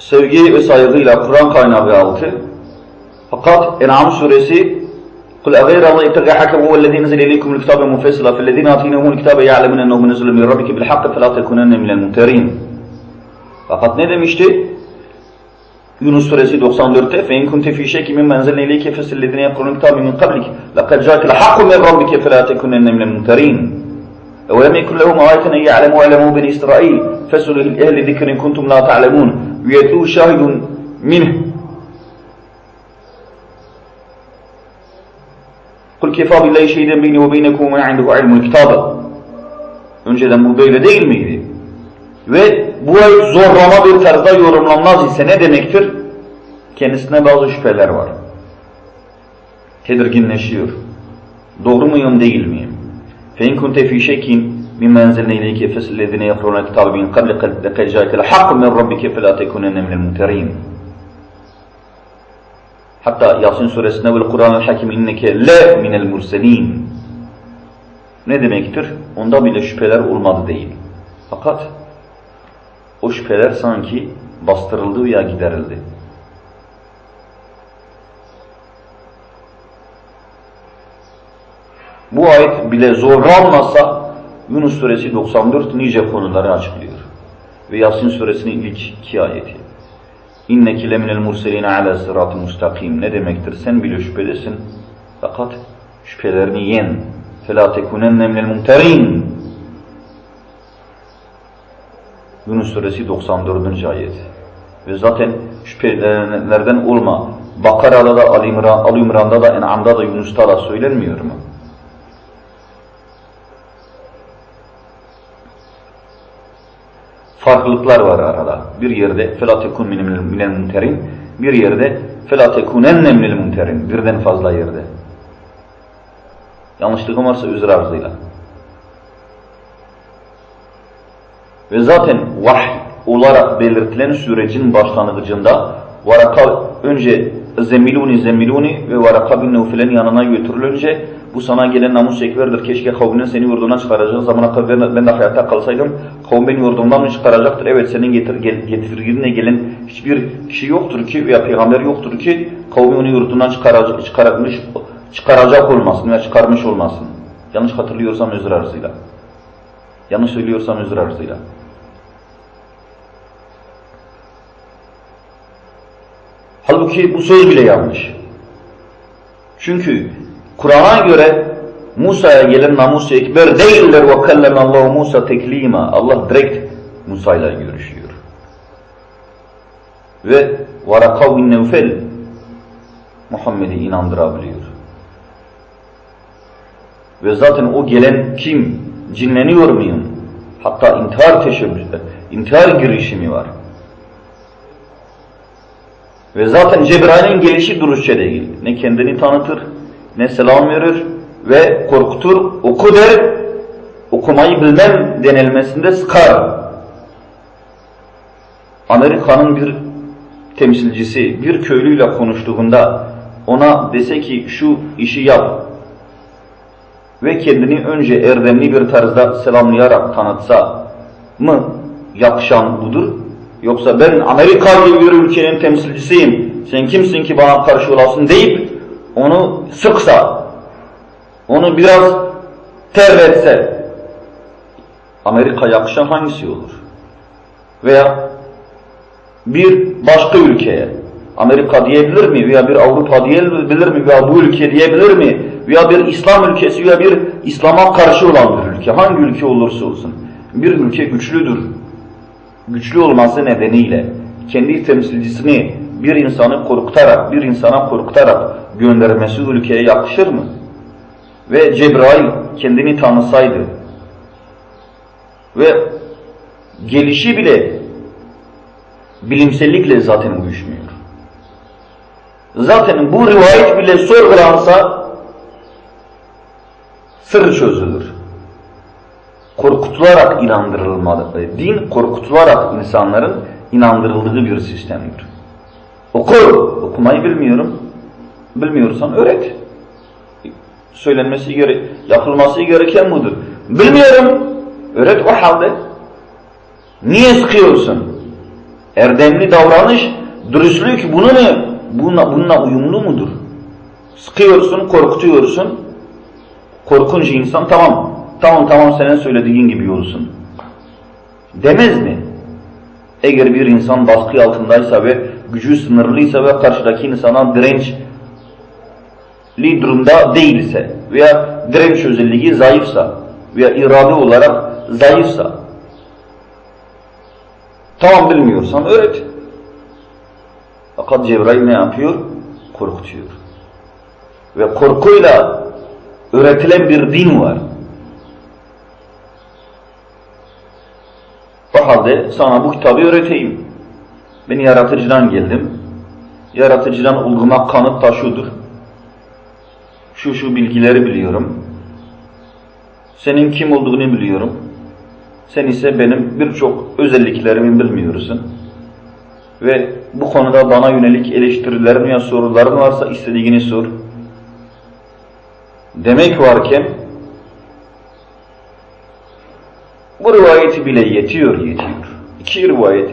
sevgi ve saygıyla Kur'an kaynağı altı. Fakat En'am suresi قل أغير الله يبتغي حكما هو الذي نزل إليكم الكتاب مفصلا فالذين آتيناهم الكتاب يعلمون أنه منزل من ربك بالحق فلا تكونن من الممترين. Fakat ne demişti? Yunus suresi 94'te فَاِنْ كُنْتَ ف۪ي شَكِ مِنْ مَنْزَلْنَ إِلَيْكَ فَسِلْ الَّذِينَ يَقْرُونَ الْكِتَابِ مِنْ قَبْلِكَ لَقَدْ جَاءَكَ الْحَقُّ مِنْ رَبِّكَ فَلَا تَكُونَنَّ مِنَ الْمُمْتَرِينَ وَلَمْ يَكُنْ لَهُمْ آيَةً أَنْ يَعْلَمُوا عَلَمُوا بَنِي إِسْرَائِيلَ فَاسْأَلُوا أَهْلَ الذِّكْرِ إِنْ كُنْتُمْ لَا تَعْلَمُونَ وَيَتْلُوهُ شَاهِدٌ مِنْهُ قُلْ كَفَى بِاللّٰهِ شَهِيدًا بَيْنِي وَبَيْنَكُمْ وَمَنْ عِنْدَهُ عِلْمُ الْكِتَابِ Önceden bu böyle değil miydi? Ve bu ayet zorlama bir tarzda yorumlanmaz ise ne demektir? Kendisine bazı şüpheler var. Tedirginleşiyor. Doğru muyum değil miyim? فَاِنْ كُنْتَ ف۪ي شَكٍ مِمَّا اَنْزَلْنَا اِلَيْكَ فَسْلِ الَّذِينَ يَقْرُونَ الْكِتَابَ مِنْ قَبْلِ لَقَدْ جَاءَكَ الْحَقُّ مِنْ رَبِّكَ فَلَا تَكُونَنَّ مِنَ الْمُمْتَرِينَ Hatta Yasin suresinde vel Kur'an-ı Hakim inneke le minel murselin. Ne demektir? Onda bile şüpheler olmadı değil. Fakat o şüpheler sanki bastırıldı veya giderildi. Bu ayet bile zorlanmasa Yunus suresi 94 nice konuları açıklıyor. Ve Yasin suresinin ilk iki ayeti. İnneki leminel murseline ala sıratı mustakim. Ne demektir? Sen bile şüphelisin. Fakat şüphelerini yen. فَلَا تَكُنَنَّ مِنَ الْمُمْتَرِينَ Yunus suresi 94. ayet. Ve zaten şüphelerden olma. Bakara'da da, Ali, İmran, Ali İmran'da da, En'am'da da, Yunus'ta da söylenmiyor mu? Farklılıklar var arada. Bir yerde فَلَا تَكُنْ مِنَ الْمُمْتَرِينَ Bir yerde فَلَا تَكُنَنَّ مِنَ الْمُمْتَرِينَ Birden fazla yerde. Yanlışlığım varsa özür arzıyla. Ve zaten vahiy olarak belirtilen sürecin başlangıcında varaka önce zemmiluni zemmiluni ve varaka bin Nevfel'in yanına götürülünce bu sana gelen namus ekberdir. Keşke kavminin seni yurdundan çıkaracağı zamana kadar ben, ben de hayatta kalsaydım kavm beni yurdumdan çıkaracaktır? Evet senin getir, gel, getirgine gelen hiçbir kişi yoktur ki veya peygamber yoktur ki kavmi onu yurdundan çıkaracak, çıkarmış, çıkaracak olmasın veya çıkarmış olmasın. Yanlış hatırlıyorsam özür arzıyla. Yanlış söylüyorsam özür arzıyla. Halbuki bu söz bile yanlış. Çünkü Kur'an'a göre Musa'ya gelen namus-i ekber değiller ve kellemallahu Musa teklima. Allah direkt Musa ile görüşüyor. Ve Varaka bin Nevfel Muhammed'i inandırabiliyor. Ve zaten o gelen kim? Cinleniyor muyum? Hatta intihar teşebbüsü, intihar girişimi var. Ve zaten Cebrail'in gelişi duruşça değil. Ne kendini tanıtır, ne selam verir ve korkutur, oku der, okumayı bilmem denilmesinde sıkar. Amerika'nın bir temsilcisi bir köylüyle konuştuğunda ona dese ki şu işi yap ve kendini önce erdemli bir tarzda selamlayarak tanıtsa mı yakışan budur? Yoksa ben Amerika gibi bir ülkenin temsilcisiyim, sen kimsin ki bana karşı olasın deyip onu sıksa, onu biraz terletse, Amerika yakışan hangisi olur? Veya bir başka ülkeye, Amerika diyebilir mi? Veya bir Avrupa diyebilir mi? Veya bu ülke diyebilir mi? Veya bir İslam ülkesi veya bir İslam'a karşı olan bir ülke, hangi ülke olursa olsun. Bir ülke güçlüdür. Güçlü olması nedeniyle kendi temsilcisini bir insanı korkutarak, bir insana korkutarak göndermesi ülkeye yakışır mı? Ve Cebrail kendini tanısaydı ve gelişi bile bilimsellikle zaten uyuşmuyor. Zaten bu rivayet bile sorgulansa sır çözülür. Korkutularak inandırılmalı. Din korkutularak insanların inandırıldığı bir sistemdir. Oku, okumayı bilmiyorum. Bilmiyorsan öğret. Söylenmesi gere yapılması gereken budur. Bilmiyorum. Öğret o halde. Niye sıkıyorsun? Erdemli davranış, dürüstlük bunu mu? Bununla, bununla uyumlu mudur? Sıkıyorsun, korkutuyorsun. Korkunç insan tamam, tamam tamam senin söylediğin gibi olsun. Demez mi? Eğer bir insan baskı altındaysa ve gücü sınırlıysa ve karşıdaki insana dirençli durumda değilse veya direnç özelliği zayıfsa veya irade olarak zayıfsa tamam bilmiyorsan öğret. Fakat Cebrail ne yapıyor? Korkutuyor. Ve korkuyla öğretilen bir din var. O halde sana bu kitabı öğreteyim. Ben yaratıcıdan geldim. Yaratıcıdan olduğuma kanıt da şudur. Şu şu bilgileri biliyorum. Senin kim olduğunu biliyorum. Sen ise benim birçok özelliklerimi bilmiyorsun. Ve bu konuda bana yönelik eleştirilerin ya soruların varsa istediğini sor. Demek varken bu rivayeti bile yetiyor yetiyor. İki rivayet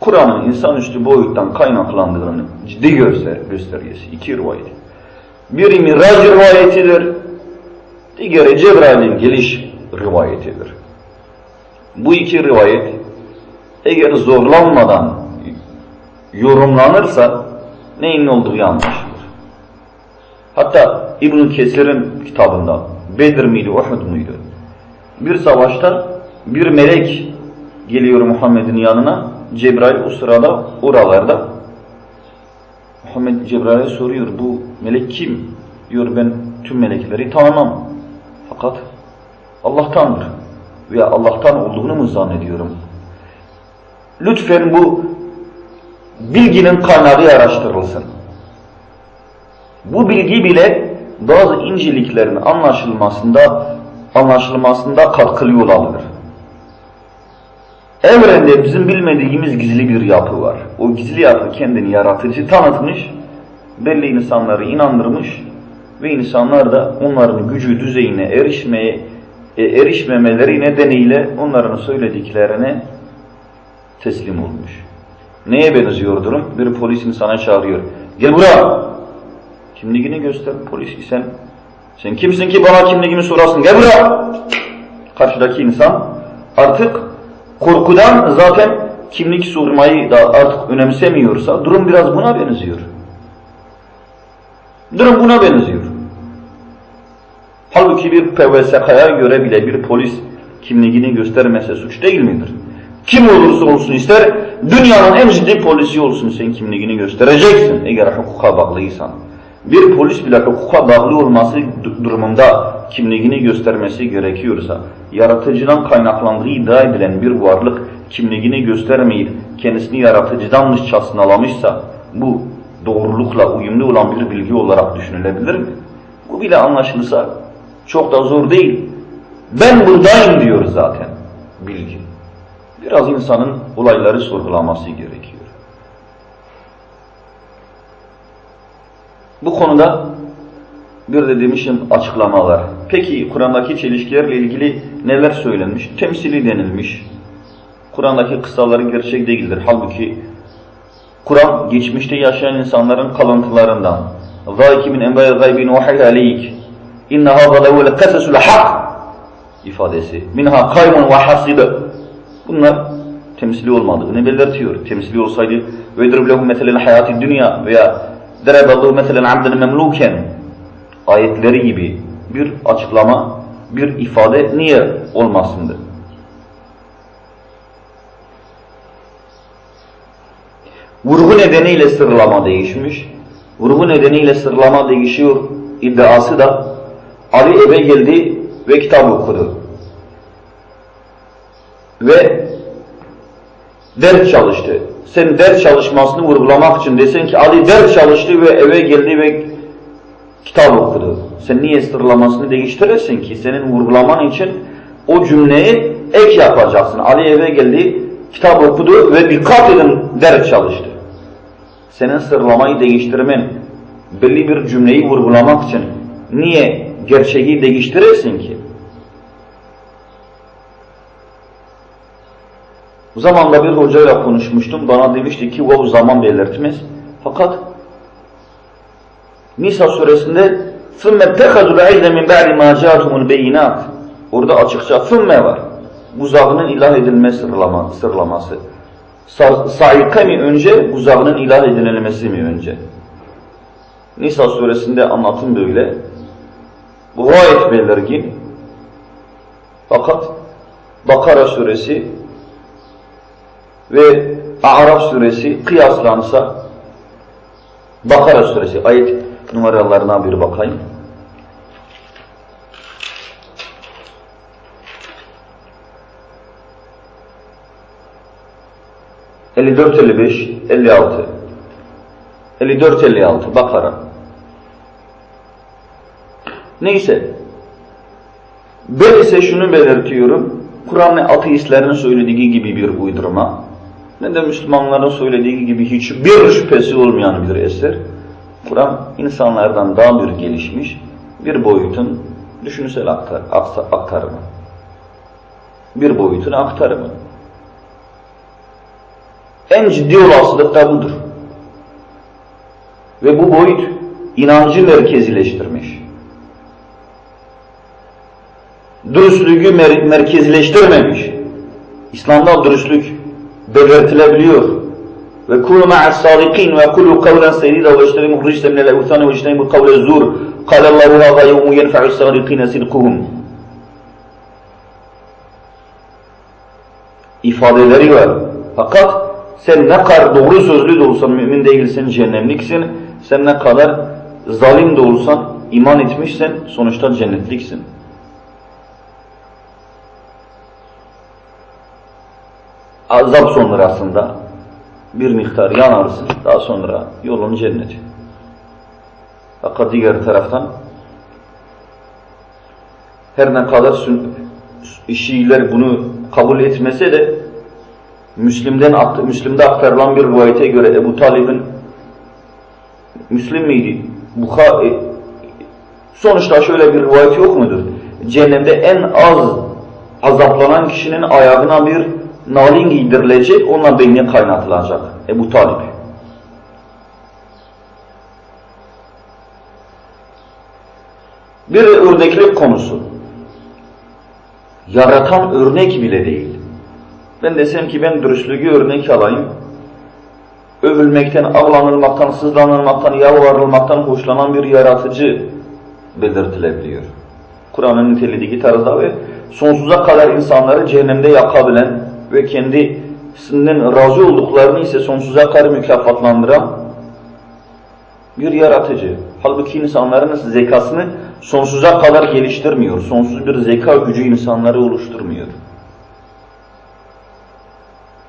Kur'an'ın insanüstü boyuttan kaynaklandığını ciddi göster göstergesi. İki rivayet. Biri Miraç rivayetidir. Diğeri Cebrail'in geliş rivayetidir. Bu iki rivayet eğer zorlanmadan yorumlanırsa neyin olduğu anlaşılır. Hatta İbn Kesir'in kitabında Bedir miydi, Uhud muydu? Bir savaşta bir melek geliyor Muhammed'in yanına. Cebrail o sırada oralarda. Muhammed Cebrail'e soruyor bu melek kim? Diyor ben tüm melekleri tanımam. Fakat Allah'tandır. Veya Allah'tan olduğunu mu zannediyorum? Lütfen bu bilginin kaynağı araştırılsın. Bu bilgi bile bazı inceliklerin anlaşılmasında anlaşılmasında katkılı olabilir. Evrende bizim bilmediğimiz gizli bir yapı var. O gizli yapı kendini yaratıcı tanıtmış, belli insanları inandırmış ve insanlar da onların gücü düzeyine erişmeye e, erişmemeleri nedeniyle onların söylediklerine teslim olmuş. Neye benziyor durum? Bir polis insana çağırıyor. Gel buraya. Kimliğini göster. Polis sen sen kimsin ki bana kimliğimi sorasın? Gel buraya. Karşıdaki insan artık korkudan zaten kimlik sormayı da artık önemsemiyorsa durum biraz buna benziyor. Durum buna benziyor. Halbuki bir PVSK'ya göre bile bir polis kimliğini göstermese suç değil midir? Kim olursa olsun ister dünyanın en ciddi polisi olsun sen kimliğini göstereceksin eğer hukuka bağlıysan. Bir polis bile hukuka bağlı olması durumunda kimliğini göstermesi gerekiyorsa, yaratıcıdan kaynaklandığı iddia edilen bir varlık kimliğini göstermeyip kendisini yaratıcıdanmışçasına alamışsa, bu doğrulukla uyumlu olan bir bilgi olarak düşünülebilir mi? Bu bile anlaşılsa çok da zor değil. Ben buradayım diyor zaten bilgi. Biraz insanın olayları sorgulaması gerekiyor. Bu konuda bir de demişim açıklamalar. Peki Kur'an'daki çelişkilerle ilgili neler söylenmiş? Temsili denilmiş. Kur'an'daki kıssaları gerçek değildir. Halbuki Kur'an geçmişte yaşayan insanların kalıntılarından. ذَٰلِكِ مِنْ اَنْبَيَ غَيْبٍ وَحَيْ عَلَيْكِ اِنَّ هَذَا لَوَ الْقَسَسُ لَحَقٍ ifadesi. Minha kaymun ve hasib. Bunlar temsili olmadığını belirtiyor. Temsili olsaydı وَيْدْرِبْ لَهُمْ مَثَلَ الْحَيَاتِ dünya veya dereballahu meselen abden memluken ayetleri gibi bir açıklama, bir ifade niye olmasındı? Vurgu nedeniyle sırlama değişmiş. Vurgu nedeniyle sırlama değişiyor iddiası da Ali eve geldi ve kitap okudu. Ve ders çalıştı. Sen ders çalışmasını vurgulamak için desen ki Ali ders çalıştı ve eve geldi ve kitap okudu. Sen niye sırlamasını değiştirirsin ki? Senin vurgulaman için o cümleyi ek yapacaksın. Ali eve geldi, kitap okudu ve dikkat edin ders çalıştı. Senin sırlamayı değiştirmen, belli bir cümleyi vurgulamak için niye gerçeği değiştirirsin ki? O zamanda bir hocayla konuşmuştum. Bana demişti ki o zaman belirtmez. Fakat Nisa suresinde ثُمَّ اتَّخَذُوا الْعِلْمَ مِنْ بَعْدِ مَا جَاءَتْهُمُ الْبَيِّنَاتِ Orada açıkça ثُمَّ var. Buzağının ilah edilme sırlama, sırlaması. Sa Saika mi önce, buzağının ilah edilmesi mi önce? Nisa suresinde anlatım böyle. Bu gayet belirgin. Fakat Bakara suresi ve A'raf suresi kıyaslansa Bakara suresi ayet numaralarına bir bakayım. Elli dört, elli beş, elli altı. Elli dört, elli altı. Bakara. Neyse. Ben şunu belirtiyorum. Kur'an ne ateistlerin söylediği gibi bir uydurma, ne de Müslümanların söylediği gibi hiçbir şüphesi olmayan bir eser. Kur'an insanlardan daha bir gelişmiş bir boyutun düşünsel aktar, aktarımı. Bir boyutun aktarımı. En ciddi olasılık da budur. Ve bu boyut inancı merkezileştirmiş. Dürüstlüğü mer merkezileştirmemiş. İslam'da dürüstlük belirtilebiliyor. Ve kulu ma'as sadikin ve kulu kavlen sedida ve iştenibu ricse minel evthani ve iştenibu kavle zur. Kale Allahu hâzâ yevmu yenfe'u sadikine sidkuhum. ifadeleri var. Fakat sen ne kadar doğru sözlü de olsan mümin değilsin, cehennemliksin. Sen ne kadar zalim de olsan, iman etmişsen sonuçta cennetliksin. Azap sonrasında bir miktar yanarsın, daha sonra yolun cennet. Fakat diğer taraftan her ne kadar Şiiler bunu kabul etmese de Müslim'den Müslim'de aktarılan bir rivayete göre Ebu Talib'in Müslim miydi? Bukhari sonuçta şöyle bir rivayet yok mudur? Cehennemde en az azaplanan kişinin ayağına bir nalin giydirilecek, onunla beyni kaynatılacak. Ebu Talib. Bir örneklik konusu. Yaratan örnek bile değil. Ben desem ki ben dürüstlüğü örnek alayım. Övülmekten, avlanılmaktan, sızlanılmaktan, yalvarılmaktan hoşlanan bir yaratıcı belirtilebiliyor. Kur'an'ın nitelediği tarzda ve sonsuza kadar insanları cehennemde yakabilen ve kendisinden razı olduklarını ise sonsuza kadar mükafatlandıran bir yaratıcı. Halbuki insanların zekasını sonsuza kadar geliştirmiyor. Sonsuz bir zeka gücü insanları oluşturmuyor.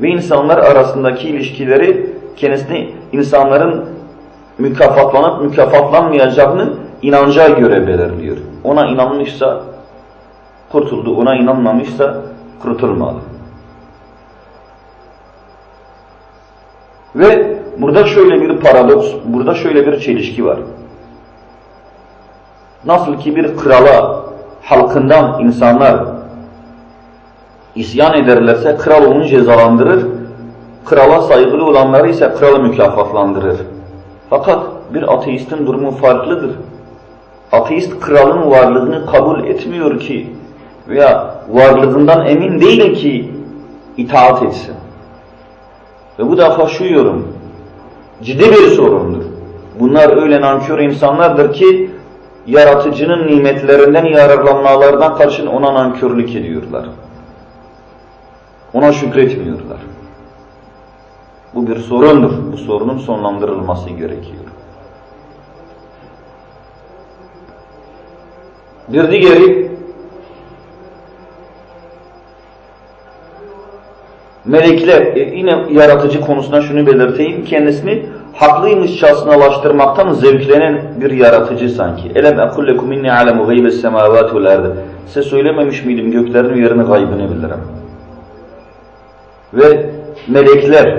Ve insanlar arasındaki ilişkileri kendisini insanların mükafatlanıp mükafatlanmayacağını inanca göre belirliyor. Ona inanmışsa kurtuldu, ona inanmamışsa kurtulmadı. Ve burada şöyle bir paradoks, burada şöyle bir çelişki var. Nasıl ki bir krala halkından insanlar isyan ederlerse kral onu cezalandırır, krala saygılı olanları ise kralı mükafatlandırır. Fakat bir ateistin durumu farklıdır. Ateist kralın varlığını kabul etmiyor ki veya varlığından emin değil ki itaat etsin. Ve bu defa şu ciddi bir sorundur. Bunlar öyle nankör insanlardır ki yaratıcının nimetlerinden yararlanmalardan karşın ona nankörlük ediyorlar. Ona şükretmiyorlar. Bu bir sorundur. Bu sorunun sonlandırılması gerekiyor. Bir diğeri melekler e, yine yaratıcı konusunda şunu belirteyim kendisini haklıymışçasınalaştırmaktan zevklenen bir yaratıcı sanki. Elem ekul lekum inni alemu gaybes semavati vel ardı. Size söylememiş miydim göklerin ve yerin gaybını bilirim. Ve melekler